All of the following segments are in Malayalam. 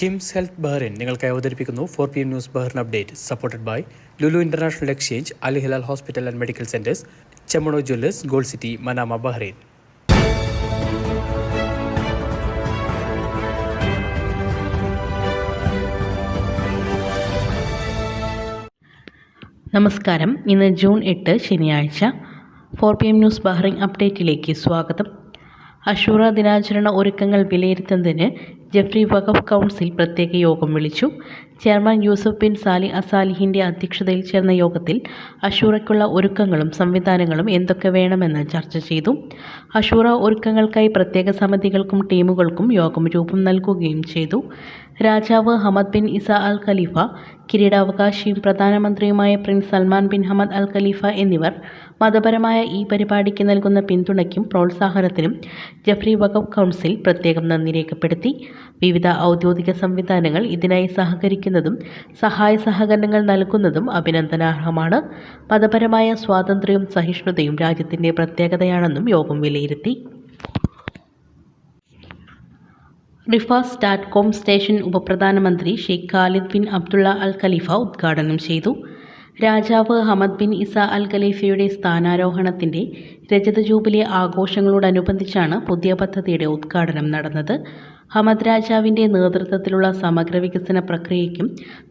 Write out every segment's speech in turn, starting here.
കിംസ് ഹെൽത്ത് ബഹ്റിൻ നിങ്ങൾക്കായി അവതരിപ്പിക്കുന്നു four P M news Bahrain update supported by Lulu international exchange Al hospital and medical centres Chemmanur jewellers gold city Manama Bahrain നമസ്കാരം. ഇന്ന് ജൂൺ എട്ട് ശനിയാഴ്ച four P M news Bahrain അപ്ഡേറ്റിലേക്ക് സ്വാഗതം. അഷൂറ ദിനാചരണ ഒരുക്കങ്ങൾ വിലയിരുത്തുന്നതിന് ജഫ്രി വഖഫ് കൗൺസിൽ പ്രത്യേക യോഗം വിളിച്ചു. ചെയർമാൻ യൂസഫ് ബിൻ സാലി അസാലിഹിന്റെ അധ്യക്ഷതയിൽ ചേർന്ന യോഗത്തിൽ അഷൂറയ്ക്കുള്ള ഒരുക്കങ്ങളും സംവിധാനങ്ങളും എന്തൊക്കെ വേണമെന്ന് ചർച്ച ചെയ്തു. അഷൂറ ഒരുക്കങ്ങൾക്കായി പ്രത്യേക സമിതികൾക്കും ടീമുകൾക്കും യോഗം രൂപം നൽകുകയും ചെയ്തു. രാജാവ് Hamad bin Isa Al Khalifa കിരീടാവകാശിയും പ്രധാനമന്ത്രിയുമായ prince Salman bin Hamad Al Khalifa എന്നിവർ മതപരമായ ഈ പരിപാടിക്ക് നൽകുന്ന പിന്തുണയ്ക്കും പ്രോത്സാഹനത്തിനും ജഫ്രി വഖഫ് കൗൺസിൽ പ്രത്യേകം നന്ദി രേഖപ്പെടുത്തി. വിവിധ ഔദ്യോഗിക സംവിധാനങ്ങൾ ഇതിനായി സഹകരിക്കുന്നതും സഹായ സഹകരണങ്ങൾ നൽകുന്നതും അഭിനന്ദനാർഹമാണ്. മതപരമായ സ്വാതന്ത്ര്യവും സഹിഷ്ണുതയും രാജ്യത്തിന്റെ പ്രത്യേകതയാണെന്നും യോഗം വിലയിരുത്തി. റിഫ കോം സ്റ്റേഷൻ ഉപപ്രധാനമന്ത്രി Sheikh Khalid bin Abdullah Al Khalifa ഉദ്ഘാടനം ചെയ്തു. രാജാവ് ഹമദ് ബിൻ ഇസ അൽ ഖലീഫയുടെ സ്ഥാനാരോഹണത്തിന്റെ രജത ജൂബിലി ആഘോഷങ്ങളോടനുബന്ധിച്ചാണ് പുതിയ പദ്ധതിയുടെ ഉദ്ഘാടനം നടന്നത്. ഹമദ് രാജാവിന്റെ നേതൃത്വത്തിലുള്ള സമഗ്ര വികസന പ്രക്രിയയ്ക്കും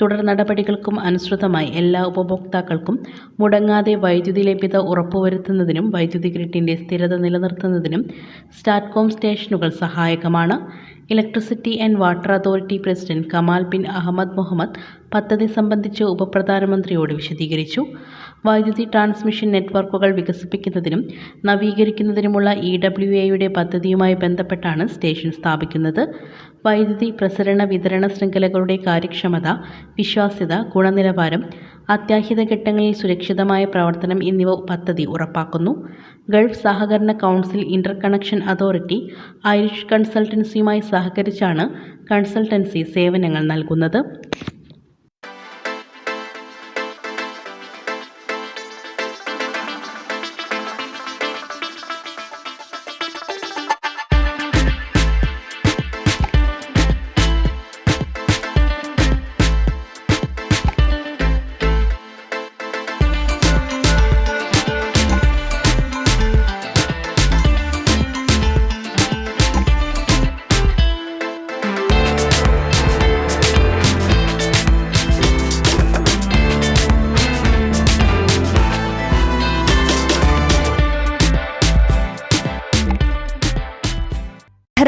തുടർ നടപടികൾക്കും അനുസൃതമായി എല്ലാ ഉപഭോക്താക്കൾക്കും മുടങ്ങാതെ വൈദ്യുതി ലഭ്യത ഉറപ്പുവരുത്തുന്നതിനും വൈദ്യുതി ഗ്രിഡിന്റെ സ്ഥിരത നിലനിർത്തുന്നതിനും സ്റ്റാറ്റ്കോം സ്റ്റേഷനുകൾ സഹായകമാണ്. Electricity and water authority president Kamal bin Ahmed Mohammed പദ്ധതി സംബന്ധിച്ച് ഉപപ്രധാനമന്ത്രിയോട് വിശദീകരിച്ചു. വൈദ്യുതി ട്രാൻസ്മിഷൻ നെറ്റ്വർക്കുകൾ വികസിപ്പിക്കുന്നതിനും നവീകരിക്കുന്നതിനുമുള്ള ഇ ഡബ്ല്യു എയുടെ പദ്ധതിയുമായി ബന്ധപ്പെട്ടാണ് സ്റ്റേഷൻ സ്ഥാപിക്കുന്നത്. വൈദ്യുതി പ്രസരണ വിതരണ ശൃംഖലകളുടെ കാര്യക്ഷമത വിശ്വാസ്യത ഗുണനിലവാരം അത്യാഹിത ഘട്ടങ്ങളിൽ സുരക്ഷിതമായ പ്രവർത്തനം എന്നിവ പദ്ധതി ഉറപ്പാക്കുന്നു. ഗൾഫ് സഹകരണ council interconnection authority Irish കൺസൾട്ടൻസിയുമായി സഹകരിച്ചാണ് കൺസൾട്ടൻസി സേവനങ്ങൾ നൽകുന്നത്.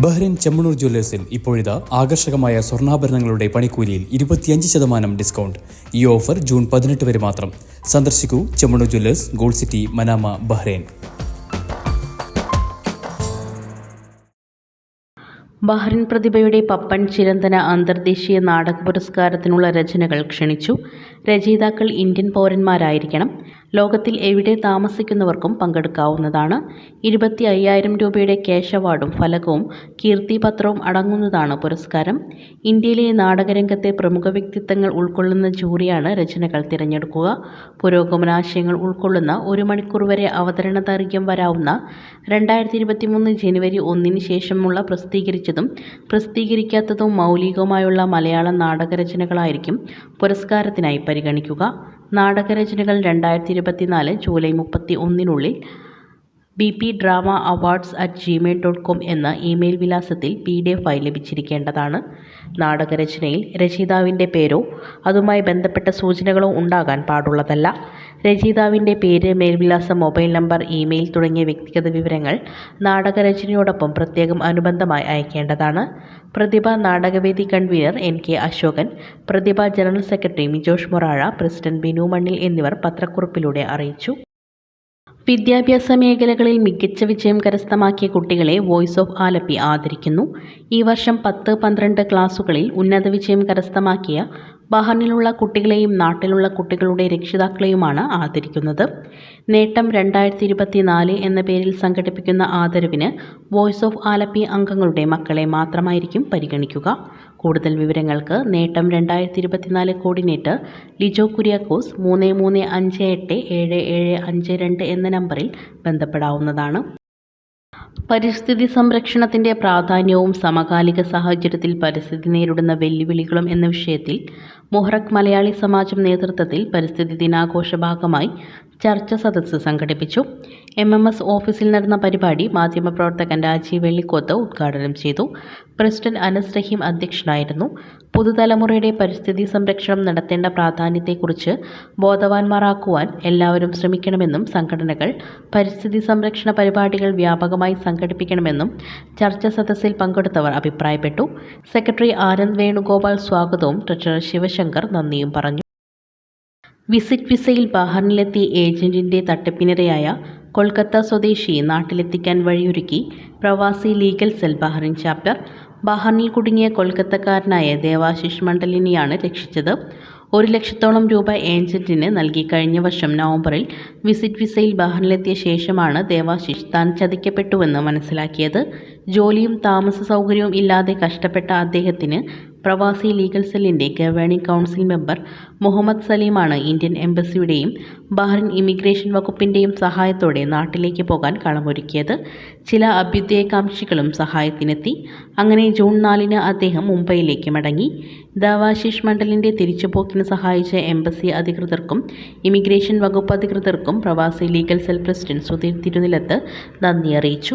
ബഹ്റിൻ ചെമ്മണൂർ ജ്വല്ലേഴ്സിൽ ഇപ്പോഴിതാ ആകർഷകമായ സ്വർണാഭരണങ്ങളുടെ പണിക്കൂലിയിൽ ഇരുപത്തിയഞ്ച് ശതമാനം ഡിസ്കൗണ്ട്. ഈ ഓഫർ ജൂൺ പതിനെട്ട് വരെ മാത്രം. സന്ദർശിക്കൂ Chemmanur jewellers gold city Manama Bahrain. Bahrain പ്രതിഭയുടെ Pappan ചിരന്തന അന്തർദേശീയ നാടക പുരസ്കാരത്തിനുള്ള രചനകൾ ക്ഷണിച്ചു. രചയിതാക്കൾ ഇന്ത്യൻ പൗരന്മാരായിരിക്കണം. ലോകത്തിൽ എവിടെ താമസിക്കുന്നവർക്കും പങ്കെടുക്കാവുന്നതാണ്. ഇരുപത്തി അയ്യായിരം രൂപയുടെ ക്യാഷ് അവാർഡും ഫലകവും കീർത്തിപത്രവും അടങ്ങുന്നതാണ് പുരസ്കാരം. ഇന്ത്യയിലെ നാടകരംഗത്തെ പ്രമുഖ വ്യക്തിത്വങ്ങൾ ഉൾക്കൊള്ളുന്ന ജൂറിയാണ് രചനകൾ തിരഞ്ഞെടുക്കുക. പുരോഗമനാശയങ്ങൾ ഉൾക്കൊള്ളുന്ന ഒരു മണിക്കൂർ വരെ അവതരണ ദൈർഘ്യം വരാവുന്ന രണ്ടായിരത്തി ഇരുപത്തി മൂന്ന് ജനുവരി ഒന്നിന് ശേഷമുള്ള പ്രസിദ്ധീകരിച്ചതും പ്രസിദ്ധീകരിക്കാത്തതും മൗലികവുമായുള്ള മലയാള നാടകരചനകളായിരിക്കും പുരസ്കാരത്തിനായി പരിഗണിക്കുക. നാടകരചനകൾ രണ്ടായിരത്തി ഇരുപത്തിനാല് ജൂലൈ മുപ്പത്തി ഒന്നിനുള്ളിൽ B P drama awards at Gmail dot com എന്ന ഇമെയിൽ വിലാസത്തിൽ പി ഡി എഫ് ആയി ലഭിച്ചിരിക്കേണ്ടതാണ്. നാടകരചനയിൽ രചയിതാവിന്റെ പേരോ അതുമായി ബന്ധപ്പെട്ട സൂചനകളോ ഉണ്ടാകാൻ പാടുള്ളതല്ല. രചയിതാവിന്റെ പേര് മേൽവിലാസം മൊബൈൽ നമ്പർ ഇമെയിൽ തുടങ്ങിയ വ്യക്തിഗത വിവരങ്ങൾ നാടകരചനയോടൊപ്പം പ്രത്യേകം അനുബന്ധമായി അയക്കേണ്ടതാണ്. പ്രതിഭ നാടകവേദി convener N K Ashokan Prathibha general secretary Mijosh Morazha president Binu Mannil എന്നിവർ പത്രക്കുറിപ്പിലൂടെ അറിയിച്ചു. വിദ്യാഭ്യാസ മേഖലകളിൽ മികച്ച വിജയം കരസ്ഥമാക്കിയ കുട്ടികളെ വോയിസ് ഓഫ് ആലപ്പി ആദരിക്കുന്നു. ഈ വർഷം പത്ത് പന്ത്രണ്ട് ക്ലാസുകളിൽ ഉന്നത വിജയം കരസ്ഥമാക്കിയ ബഹറിനിലുള്ള കുട്ടികളെയും നാട്ടിലുള്ള കുട്ടികളുടെ രക്ഷിതാക്കളെയുമാണ് ആദരിക്കുന്നത്. നേട്ടം രണ്ടായിരത്തി ഇരുപത്തിനാല് എന്ന പേരിൽ സംഘടിപ്പിക്കുന്ന ആദരവിന് വോയിസ് ഓഫ് ആലപ്പി അംഗങ്ങളുടെ മക്കളെ മാത്രമായിരിക്കും പരിഗണിക്കുക. കൂടുതൽ വിവരങ്ങൾക്ക് നേട്ടം രണ്ടായിരത്തി ഇരുപത്തിനാല് കോർഡിനേറ്റർ ലിജോ കുര്യാക്കോസ് മൂന്ന് മൂന്ന് അഞ്ച് എട്ട് ഏഴ് ഏഴ് അഞ്ച് രണ്ട് എന്ന നമ്പറിൽ ബന്ധപ്പെടാവുന്നതാണ്. പരിസ്ഥിതി സംരക്ഷണത്തിന്റെ പ്രാധാന്യവും സമകാലിക സാഹചര്യത്തിൽ പരിസ്ഥിതി നേരിടുന്ന വെല്ലുവിളികളും എന്ന വിഷയത്തിൽ മൊഹറക് മലയാളി സമാജം നേതൃത്വത്തിൽ പരിസ്ഥിതി ദിനാഘോഷ ഭാഗമായി ചർച്ച സദസ്സ് സംഘടിപ്പിച്ചു. എം എം എസ് ഓഫീസിൽ നടന്ന പരിപാടി മാധ്യമപ്രവർത്തകൻ രാജീവ് വെള്ളിക്കോത്ത് ഉദ്ഘാടനം ചെയ്തു. പ്രസിഡന്റ് അനസ് റഹീം അധ്യക്ഷനായിരുന്നു. പുതുതലമുറയുടെ പരിസ്ഥിതി സംരക്ഷണം നടത്തേണ്ട പ്രാധാന്യത്തെക്കുറിച്ച് ബോധവാന്മാരാക്കുവാൻ എല്ലാവരും ശ്രമിക്കണമെന്നും സംഘടനകൾ പരിസ്ഥിതി സംരക്ഷണ പരിപാടികൾ വ്യാപകമായി സംഘടിപ്പിക്കണമെന്നും ചർച്ച സദസ്സിൽ പങ്കെടുത്തവർ അഭിപ്രായപ്പെട്ടു. സെക്രട്ടറി ആനന്ദ് വേണുഗോപാൽ സ്വാഗതവും ട്രഷറർ ശിവശങ്കർ നന്ദിയും പറഞ്ഞു. വിസിറ്റ് വിസയിൽ ബഹറിനിലെത്തി ഏജന്റിന്റെ തട്ടിപ്പിനിരയായ കൊൽക്കത്ത സ്വദേശിയെ നാട്ടിലെത്തിക്കാൻ വഴിയൊരുക്കി Pravasi legal cell Bahrain chapter ബഹറിനിൽ കുടുങ്ങിയ കൊൽക്കത്തക്കാരനായ ദേവാശിഷ് മണ്ഡലിനെയാണ് രക്ഷിച്ചത്. ഒരു ലക്ഷത്തോളം രൂപ ഏജന്റിന് നൽകി കഴിഞ്ഞ വർഷം നവംബറിൽ വിസിറ്റ് വിസയിൽ ബഹറിനിലെത്തിയ ശേഷമാണ് ദേവാശിഷ് താൻ ചതിക്കപ്പെട്ടുവെന്ന് മനസ്സിലാക്കിയത്. ജോലിയും താമസ സൗകര്യവും ഇല്ലാതെ കഷ്ടപ്പെട്ട അദ്ദേഹത്തിന് പ്രവാസി ലീഗൽ സെല്ലിന്റെ ഗവേണിംഗ് കൗൺസിൽ മെമ്പർ മുഹമ്മദ് സലീമാണ് ഇന്ത്യൻ എംബസിയുടെയും ബഹ്റിൻ ഇമിഗ്രേഷൻ വകുപ്പിന്റെയും സഹായത്തോടെ നാട്ടിലേക്ക് പോകാൻ കളമൊരുക്കിയത്. ചില അഭ്യുദയകാംക്ഷികളും സഹായത്തിനെത്തി. അങ്ങനെ ജൂൺ നാലിന് അദ്ദേഹം മുംബൈയിലേക്ക് മടങ്ങി. ദാവാശിഷ് മണ്ഡലിന്റെ തിരിച്ചുപോക്കിന് സഹായിച്ച എംബസി അധികൃതർക്കും ഇമിഗ്രേഷൻ വകുപ്പ് അധികൃതർക്കും Pravasi legal cell president Sudheer Thirunilath നന്ദി അറിയിച്ചു.